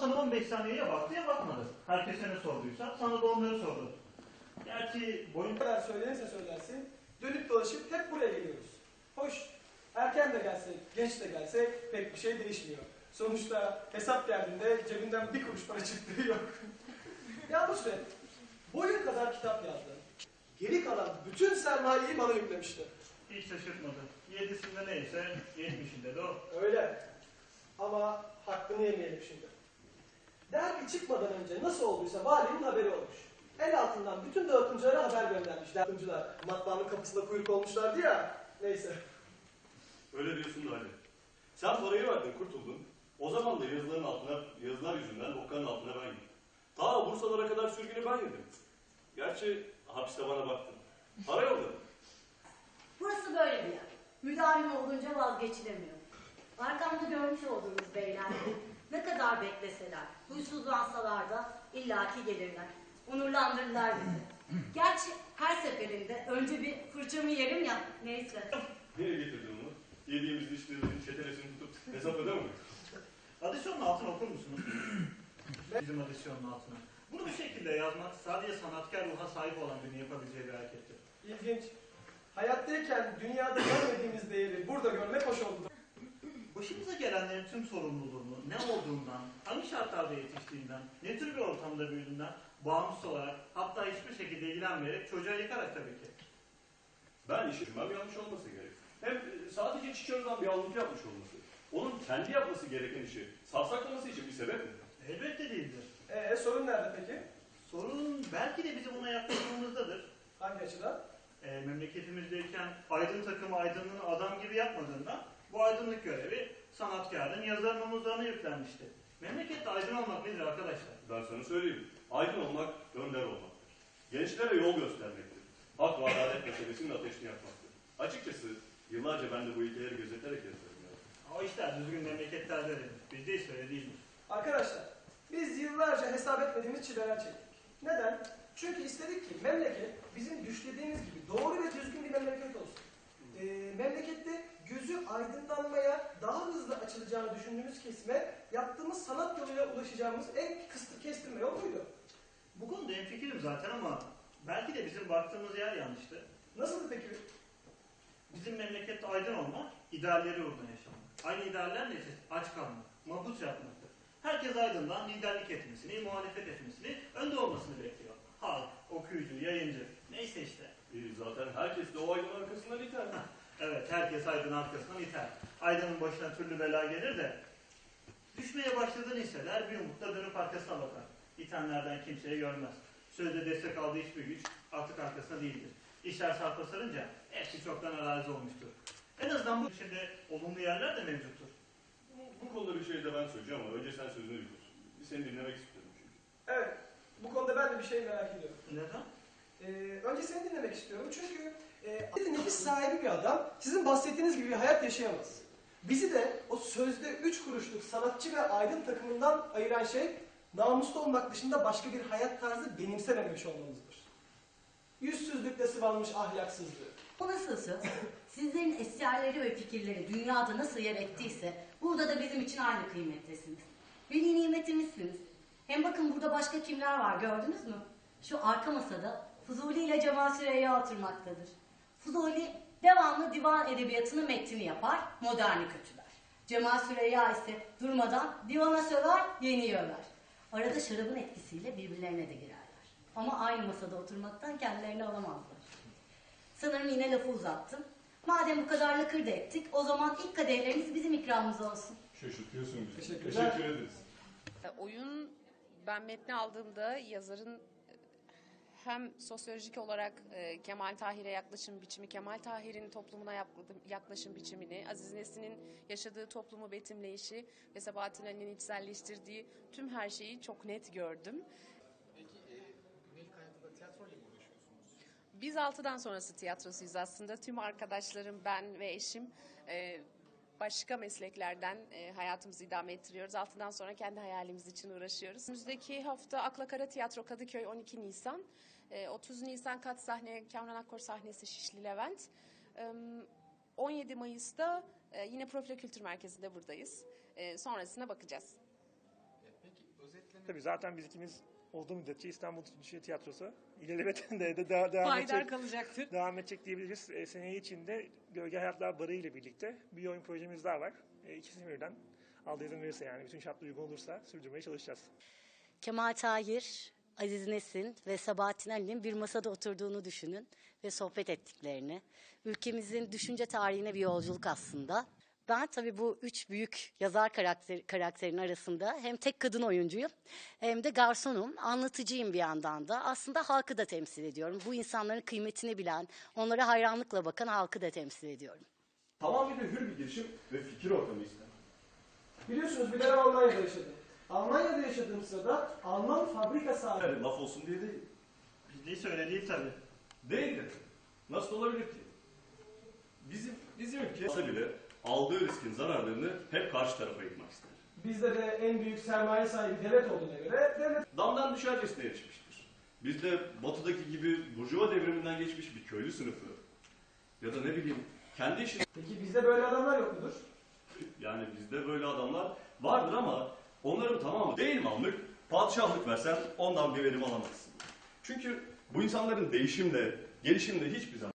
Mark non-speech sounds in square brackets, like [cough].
sana 15 saniyeye baktı ya bakmadı. Herkese ne sorduysa sana da onları sordu. Gerçi boyun kadar söylenirse söylensin dönüp dolaşıp hep buraya geliyoruz. Hoş erken de gelsek, geç de gelsek pek bir şey değişmiyor. Sonuçta hesap geldiğinde cebinden bir kuruş para çıktığı yok. Yalnız be, boyun kadar kitap yazdı. Geri kalan bütün sermayeyi bana yüklemişti. hiç şaşırtmadı. Yedisinde neyse yetmişinde de o. Öyle. Ama hakkını yemeyelim şimdi. Dergi çıkmadan önce nasıl olduysa valinin haberi olmuş. El altından bütün dağıtımcılara haber göndermiş. Dağıtımcılar matbaanın kapısında kuyruk olmuşlardı ya. Neyse. Öyle diyorsun da Ali. Sen parayı verdin, kurtuldun. O zaman da yazıların altına, yazılar yüzünden okkanın altına ben gittim. Ta Bursalara kadar sürgünü ben yedim. Gerçi hapiste bana baktın. Para yolladım. Burası böyle bir yer. Müdavim olunca vazgeçilemiyor. Arkamda görmüş olduğunuz beyler ne kadar bekleseler, huysuzlansalar da illaki gelirler. Onurlandırırlar bizi. Gerçi her seferinde önce bir fırçamı yerim ya, neyse. Nereye getirdin onu? Yediğimiz içtiğimizin çetelesini tutup hesap ödemem. Adisyonun altını okur musunuz? [clears throat] Bizim adisyonun altına. Bunu bu şekilde yazmak sadece sanatkar ruha sahip olan birinin yapabileceği bir harekettir. İlginç. Hayattayken dünyada görmediğimiz değeri burada görmek hoş oldu. Başımıza gelenlerin tüm sorumluluğunu, ne olduğundan, hangi şartlarda yetiştiğinden, ne tür bir ortamda büyüdüğünden bağımsız olarak hatta hiçbir şekilde ilgilenmeyerek çocuğa yıkarak tabii ki. Ben işi bilmem yanlış olması gerek. Hem e, sadece çiçek bir allık yapmış olması. Onun kendi yapması gereken işi savsaklaması için bir sebep mi? Elbette değildir. Ee sorun nerede peki? Sorun belki de bizim ona yaklaşımımızdadır. Hangi açıdan? E, memleketimizdeyken aydın takımı aydınlığını adam gibi yapmadığından bu aydınlık görevi sanatkarın, yazarın omuzlarına yüklenmişti. Memlekette aydın olmak nedir arkadaşlar? Ben sana söyleyeyim. Aydın olmak, önder olmaktır. Gençlere yol göstermektir. Hak ve adalet meselesinin ateşini yakmaktır. Açıkçası yıllarca ben de bu ilkeleri gözeterek yazıyorum. ya. O işler düzgün memleketlerde denir. Bizde ise öyle değildir. Arkadaşlar, biz yıllarca hesap etmediğimiz çileler çektik. Neden? Çünkü istedik ki memleket bizim düşlediğimiz gibi doğru ve düzgün bir memleket olsun. Ee, memlekette gözü aydınlanmaya daha hızlı açılacağını düşündüğümüz kesime yaptığımız sanat yoluyla ulaşacağımız en kısıtlı kestirme yol buydu. Bu konuda hemfikirim zaten ama belki de bizim baktığımız yer yanlıştı. Nasıldı peki? Bizim memlekette aydın olmak, idealleri uğruna yaşamak. Aynı idealler neyse aç kalmak, mabut yapmaktır. Herkes aydından liderlik etmesini, muhalefet etmesini, önde olmasını bekliyor. Halk, okuyucu, yayıncı, neyse işte. E, zaten herkes de o aydın arkasından iter. Evet, herkes aydın arkasından iter. Aydının başına türlü bela gelir de düşmeye başladığını hisseder, bir umutla dönüp arkasına bakar. İtenlerden kimseye görmez. Sözde destek aldığı hiçbir güç artık arkasında değildir. İşler sarpa sarınca hepsi çoktan arazi olmuştur. En azından bu içinde olumlu yerler de mevcuttur. Bu, bu konuda bir şey de ben söyleyeceğim ama önce sen sözünü bitir. Bir seni dinlemek istiyorum çünkü. Evet, bu konuda ben de bir şey merak ediyorum. Neden? Ee, önce seni dinlemek istiyorum çünkü e, nefis sahibi bir adam sizin bahsettiğiniz gibi bir hayat yaşayamaz. Bizi de o sözde üç kuruşluk sanatçı ve aydın takımından ayıran şey namuslu olmak dışında başka bir hayat tarzı benimsememiş olmamızdır. Yüzsüzlükle sıvanmış ahlaksızlığı. Söz? [laughs] Sizlerin eserleri ve fikirleri dünyada nasıl yer ettiyse burada da bizim için aynı kıymettesiniz. Veli nimetimizsiniz. Hem bakın burada başka kimler var gördünüz mü? Şu arka masada Fuzuli ile Cemal Süreyya oturmaktadır. Fuzuli devamlı divan edebiyatının metnini yapar, moderni kötüler. Cemal Süreyya ise durmadan divana söver, yeni över. Arada şarabın etkisiyle birbirlerine de girerler. Ama aynı masada oturmaktan kendilerini alamazlar. Sanırım yine lafı uzattım. Madem bu kadar lakırdı ettik, o zaman ilk kadehleriniz bizim ikramımız olsun. Şaşırtıyorsun bizi. Teşekkürler. Teşekkür ederiz. E, Oyun ben metni aldığımda yazarın hem sosyolojik olarak e, Kemal Tahir'e yaklaşım biçimi, Kemal Tahir'in toplumuna yaklaşım biçimini, Aziz Nesin'in yaşadığı toplumu betimleyişi ve Sabahattin Ali'nin içselleştirdiği tüm her şeyi çok net gördüm. Peki e, gündelik hayatta da tiyatroyla mı uğraşıyorsunuz? Biz altıdan sonrası tiyatrosuyuz aslında. Tüm arkadaşlarım, ben ve eşim e, başka mesleklerden e, hayatımızı idame ettiriyoruz. Altıdan sonra kendi hayalimiz için uğraşıyoruz. Önümüzdeki hafta Akla Kara Tiyatro Kadıköy 12 Nisan. E, 30 Nisan kat sahne Kamran Akkor sahnesi Şişli Levent. E, 17 Mayıs'ta e, yine Profilo Kültür Merkezi'nde buradayız. E, sonrasına bakacağız. E, peki Tabii zaten biz ikimiz olduğu müddetçe İstanbul Türkçe Tiyatrosu ilelebeten de, de devam, devam Payidar edecek, kalacaktır. devam edecek diyebiliriz. E, seneye içinde Gölge Hayatlar Barı ile birlikte bir oyun projemiz daha var. E, ikisini birden Allah izin verirse yani bütün şartlar uygun olursa sürdürmeye çalışacağız. Kemal Tahir, Aziz Nesin ve Sabahattin Ali'nin bir masada oturduğunu düşünün ve sohbet ettiklerini. Ülkemizin düşünce tarihine bir yolculuk aslında. Ben tabii bu üç büyük yazar karakter, karakterin arasında hem tek kadın oyuncuyum hem de garsonum, anlatıcıyım bir yandan da. Aslında halkı da temsil ediyorum. Bu insanların kıymetini bilen, onlara hayranlıkla bakan halkı da temsil ediyorum. Tamamıyla hür bir girişim ve fikir ortamı ister. Biliyorsunuz bir dönem Almanya'da yaşadım. Almanya'da yaşadığım sırada Alman fabrika sahibi Yani laf olsun diye değil. Bildiyse öyle değil tabii. Değildir. Nasıl olabilir ki? Bizim, bizim ülke bile aldığı riskin zararlarını hep karşı tarafa yıkmak ister. Bizde de en büyük sermaye sahibi devlet olduğuna göre devlet Damdan düşercesine erişmiştir. Bizde batıdaki gibi burjuva devriminden geçmiş bir köylü sınıfı ya da ne bileyim kendi işini Peki bizde böyle adamlar yok mudur? yani bizde böyle adamlar vardır ama onların tamamı değil mallık, padişahlık versen ondan bir verim alamazsın. Çünkü bu insanların değişimle, gelişimle hiçbir zaman